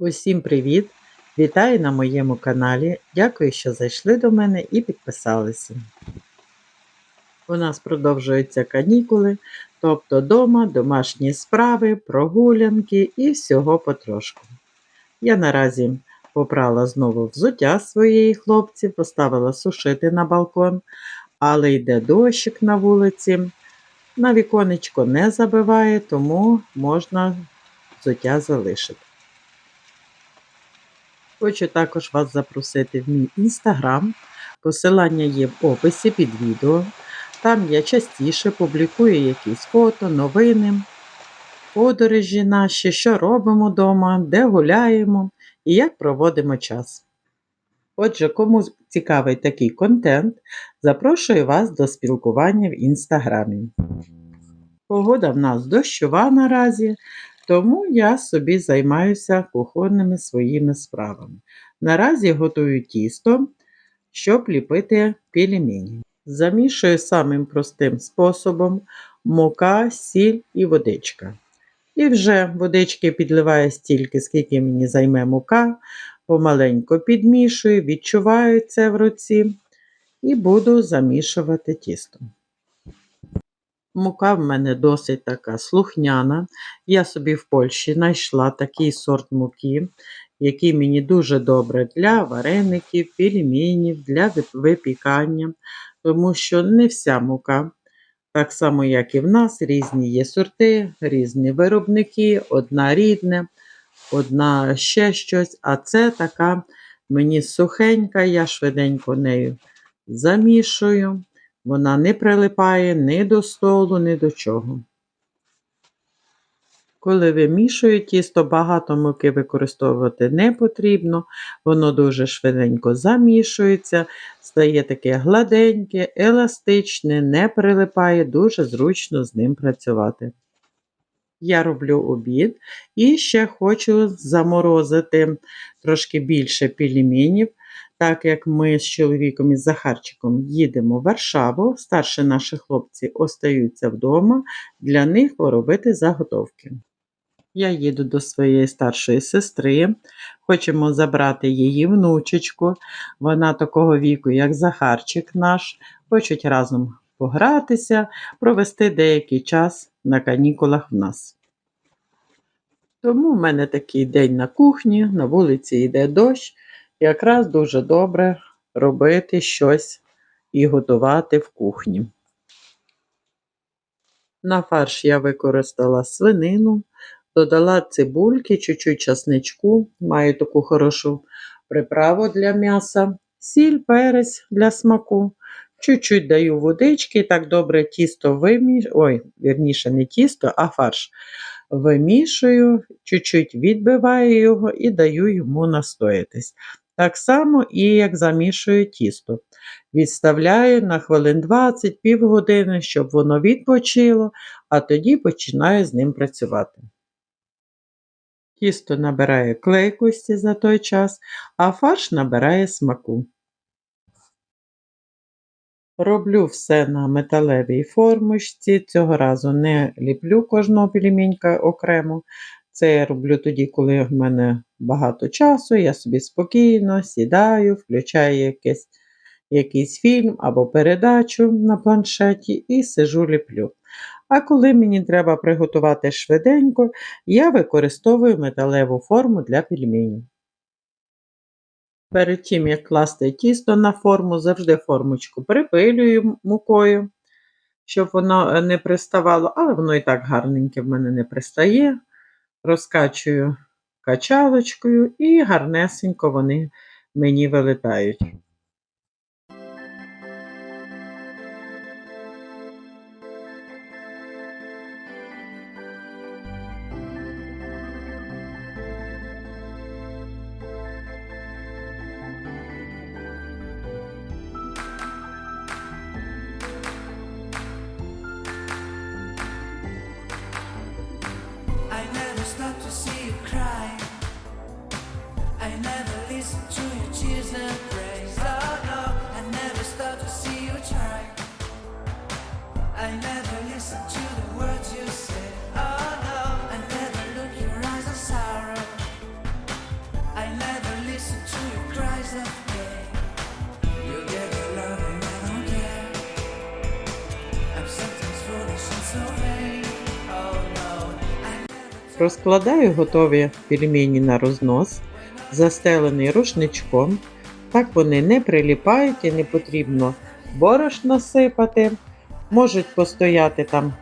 Усім привіт! Вітаю на моєму каналі. Дякую, що зайшли до мене і підписалися. У нас продовжуються канікули, тобто дома, домашні справи, прогулянки і всього потрошку. Я наразі попрала знову взуття своєї хлопці, поставила сушити на балкон, але йде дощик на вулиці. На віконечко не забиває, тому можна взуття залишити. Хочу також вас запросити в мій інстаграм. Посилання є в описі під відео. Там я частіше публікую якісь фото, новини, подорожі наші, що робимо вдома, де гуляємо і як проводимо час. Отже, кому цікавий такий контент, запрошую вас до спілкування в інстаграмі. Погода в нас дощова наразі, тому я собі займаюся кухонними своїми справами. Наразі готую тісто, щоб ліпити пельмені. Замішую самим простим способом мука, сіль і водичка. І вже водички підливаю стільки, скільки мені займе мука, помаленько підмішую, відчуваю це в руці і буду замішувати тісто. Мука в мене досить така слухняна. Я собі в Польщі знайшла такий сорт муки, який мені дуже добре для вареників, пельменів, для випікання, тому що не вся мука, так само, як і в нас, різні є сорти, різні виробники, одна рідне, одна ще щось, а це така мені сухенька, я швиденько нею замішую. Вона не прилипає ні до столу, ні до чого. Коли вимішую тісто, багато муки використовувати не потрібно, воно дуже швиденько замішується, стає таке гладеньке, еластичне, не прилипає, дуже зручно з ним працювати. Я роблю обід і ще хочу заморозити трошки більше пельменів, так як ми з чоловіком і з Захарчиком їдемо в Варшаву, старші наші хлопці остаються вдома, для них поробити заготовки. Я їду до своєї старшої сестри, хочемо забрати її внучечку. Вона такого віку, як Захарчик наш, хочуть разом погратися, провести деякий час на канікулах в нас. Тому в мене такий день на кухні, на вулиці йде дощ якраз дуже добре робити щось і готувати в кухні. На фарш я використала свинину, додала цибульки, чуть-чуть часничку, маю таку хорошу приправу для м'яса, сіль, перець для смаку. Чуть-чуть даю водички, так добре тісто вимішую, ой, вірніше, не тісто, а фарш вимішую, чуть-чуть відбиваю його і даю йому настоятись. Так само і як замішую тісто. Відставляю на хвилин 20 півгодини, щоб воно відпочило, а тоді починаю з ним працювати. Тісто набирає клейкості за той час, а фарш набирає смаку. Роблю все на металевій формочці. Цього разу не ліплю кожного пельменька окремо. Це я роблю тоді, коли в мене багато часу, я собі спокійно сідаю, включаю якийсь, якийсь фільм або передачу на планшеті і сижу ліплю. А коли мені треба приготувати швиденько, я використовую металеву форму для пельменів. Перед тим, як класти тісто на форму, завжди формочку припилюю мукою, щоб воно не приставало, але воно і так гарненьке в мене не пристає розкачую качалочкою і гарнесенько вони мені вилетають. Розкладаю готові пельмені на рознос застелений рушничком. Так вони не приліпають і не потрібно борошно сипати. Можуть постояти там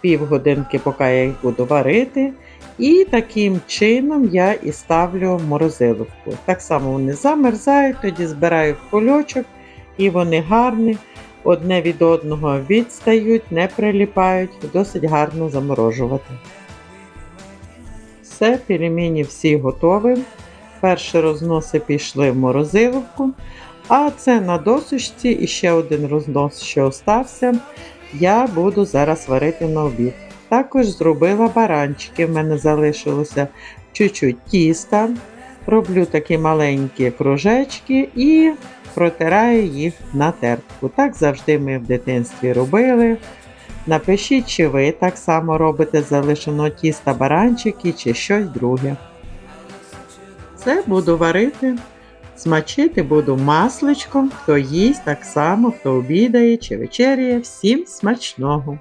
півгодинки, поки я їх буду варити. І таким чином я і ставлю морозиловку. Так само вони замерзають, тоді збираю в кульочок, і вони гарні, одне від одного відстають, не приліпають, досить гарно заморожувати. Все, пельмені всі готові. Перші розноси пішли в морозиловку, а це на досушці і ще один рознос, що остався, я буду зараз варити на обід. Також зробила баранчики, в мене залишилося чуть-чуть тіста. Роблю такі маленькі кружечки і протираю їх на тертку. Так завжди ми в дитинстві робили. Напишіть, чи ви так само робите залишено тіста баранчики чи щось друге. Це буду варити, смачити буду масличком, хто їсть так само, хто обідає чи вечеряє. Всім смачного!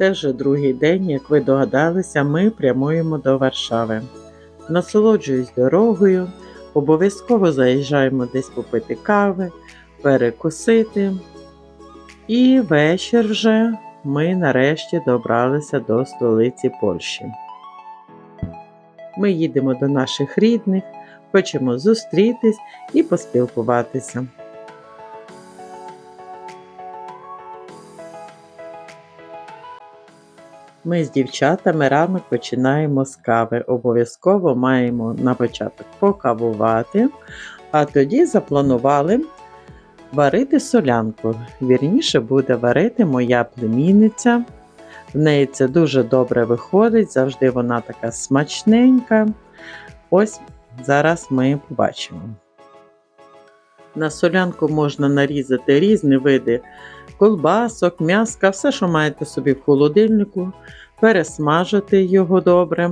Це вже другий день, як ви догадалися, ми прямуємо до Варшави. Насолоджуюсь дорогою, обов'язково заїжджаємо десь попити кави, перекусити. І вечір вже ми нарешті добралися до столиці Польщі. Ми їдемо до наших рідних, хочемо зустрітись і поспілкуватися. Ми з дівчатами ранок починаємо з кави. Обов'язково маємо на початок покавувати, а тоді запланували варити солянку. Вірніше буде варити моя племінниця. В неї це дуже добре виходить, завжди вона така смачненька. Ось зараз ми побачимо. На солянку можна нарізати різні види колбасок, м'яска, все, що маєте собі в холодильнику, пересмажити його добре.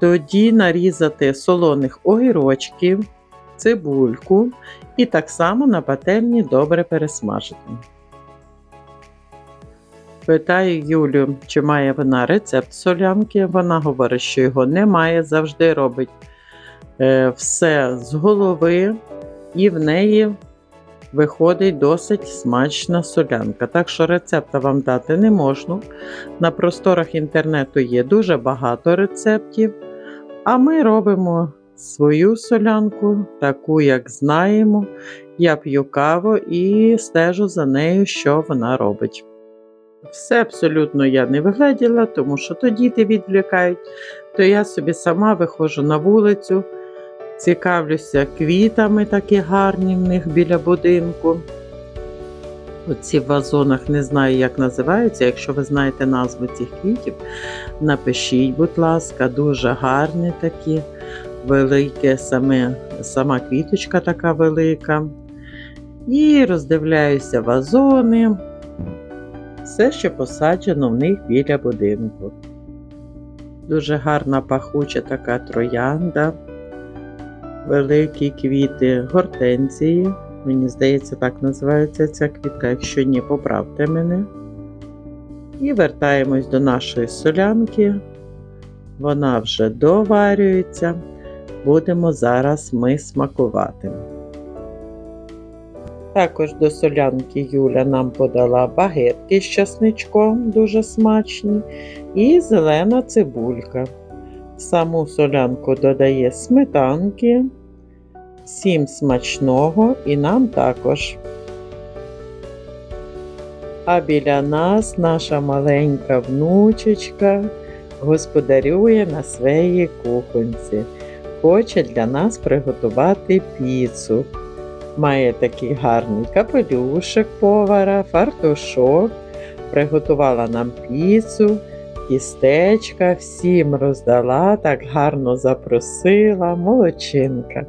Тоді нарізати солоних огірочків, цибульку і так само на пательні добре пересмажити. Питаю Юлю, чи має вона рецепт солянки. Вона говорить, що його немає, завжди робить е, все з голови, і в неї виходить досить смачна солянка. Так що рецепта вам дати не можна. На просторах інтернету є дуже багато рецептів, а ми робимо свою солянку, таку, як знаємо. Я п'ю каву і стежу за нею, що вона робить. Все абсолютно я не вигляділа, тому що то діти відвлікають, то я собі сама виходжу на вулицю, цікавлюся квітами, такі гарні в них біля будинку. Оці в вазонах не знаю, як називаються. Якщо ви знаєте назву цих квітів, напишіть, будь ласка, дуже гарні такі, велике, саме, сама квіточка така велика. І роздивляюся вазони. Все, що посаджено в них біля будинку. Дуже гарна пахуча така троянда, великі квіти гортензії. Мені здається, так називається ця квітка. Якщо ні, поправте мене. І вертаємось до нашої солянки. Вона вже доварюється. Будемо зараз ми смакувати. Також до солянки Юля нам подала багетки з часничком, дуже смачні, і зелена цибулька. Саму солянку додає сметанки. Всім смачного і нам також. А біля нас наша маленька внучечка господарює на своїй кухонці. Хоче для нас приготувати піцу. Має такий гарний капелюшок повара, фартушок. Приготувала нам піцу, кістечка, всім роздала, так гарно запросила, молодчинка.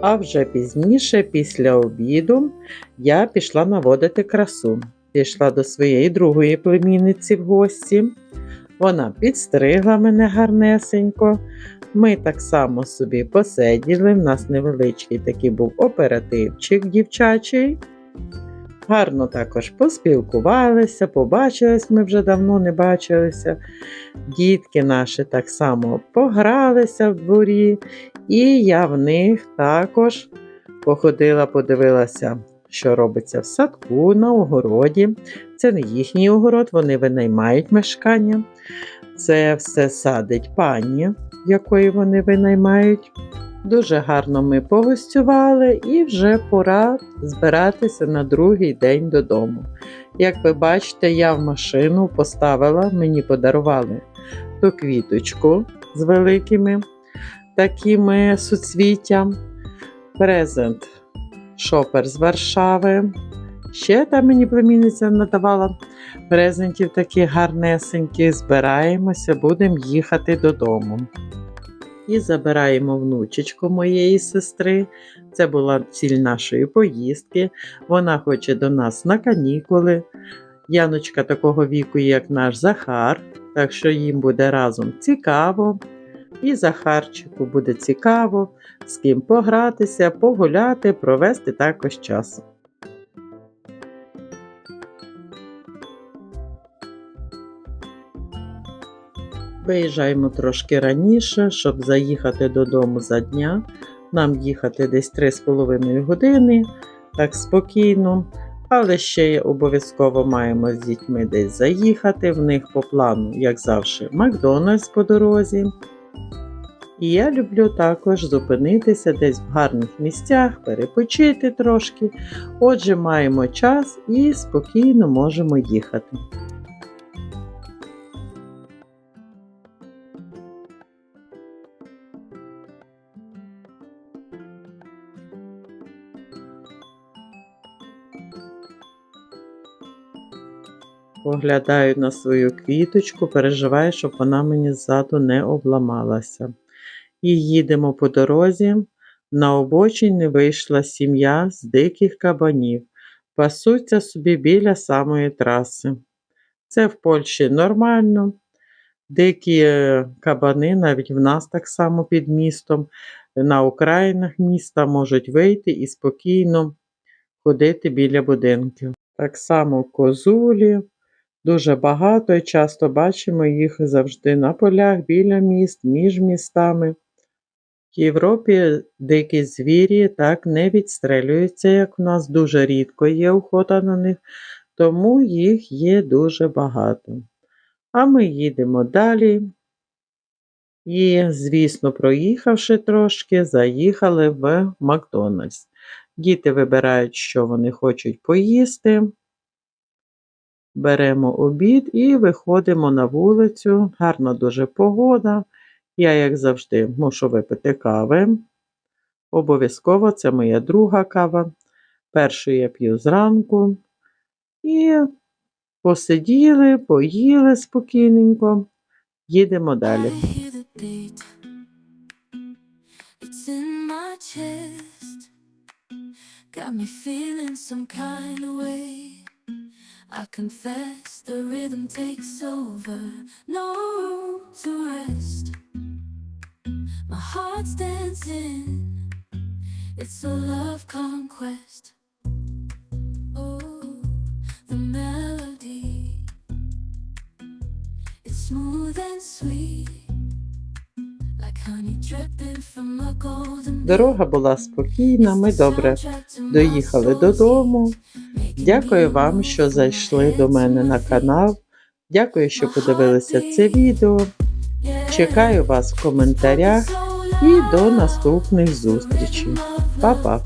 А вже пізніше, після обіду, я пішла наводити красу. Пішла до своєї другої племінниці в гості. Вона підстригла мене гарнесенько. Ми так само собі посиділи. В нас невеличкий такий був оперативчик дівчачий. Гарно також поспілкувалися, побачились, ми вже давно не бачилися. Дітки наші так само погралися в дворі, і я в них також походила, подивилася, що робиться в садку, на огороді. Це не їхній огород, вони винаймають мешкання. Це все садить пані, якої вони винаймають. Дуже гарно ми погостювали і вже пора збиратися на другий день додому. Як ви бачите, я в машину поставила, мені подарували ту квіточку з великими такими суцвіттям. Презент шопер з Варшави. Ще там мені племінниця надавала презентів таких гарнесеньких. Збираємося, будемо їхати додому. І забираємо внучечку моєї сестри. Це була ціль нашої поїздки. Вона хоче до нас на канікули. Яночка такого віку, як наш Захар, так що їм буде разом цікаво. І Захарчику буде цікаво з ким погратися, погуляти, провести також час. Виїжджаємо трошки раніше, щоб заїхати додому за дня. Нам їхати десь 3,5 години, так спокійно. Але ще обов'язково маємо з дітьми десь заїхати. В них по плану, як завжди, Макдональдс по дорозі. І я люблю також зупинитися десь в гарних місцях, перепочити трошки. Отже, маємо час і спокійно можемо їхати. Поглядаю на свою квіточку, переживаю, щоб вона мені ззаду не обламалася. І їдемо по дорозі. На обочині вийшла сім'я з диких кабанів. Пасуться собі біля самої траси. Це в Польщі нормально. Дикі е, кабани навіть в нас так само під містом, на окраїнах міста можуть вийти і спокійно ходити біля будинків. Так само козулі, дуже багато і часто бачимо їх завжди на полях біля міст, між містами. В Європі дикі звірі так не відстрелюються, як в нас дуже рідко є охота на них, тому їх є дуже багато. А ми їдемо далі. І, звісно, проїхавши трошки, заїхали в Макдональдс. Діти вибирають, що вони хочуть поїсти. Беремо обід і виходимо на вулицю. Гарна дуже погода. Я, як завжди, мушу випити кави. Обов'язково це моя друга кава. Першу я п'ю зранку. І посиділи, поїли спокійненько. Їдемо далі. Got me feeling some kind of way. I confess the rhythm takes over. No room to rest. My heart's dancing. It's a love conquest. Oh, the melody. It's smooth and sweet. Дорога була спокійна, ми добре доїхали додому. Дякую вам, що зайшли до мене на канал. Дякую, що подивилися це відео. Чекаю вас в коментарях і до наступних зустрічей. Па-па.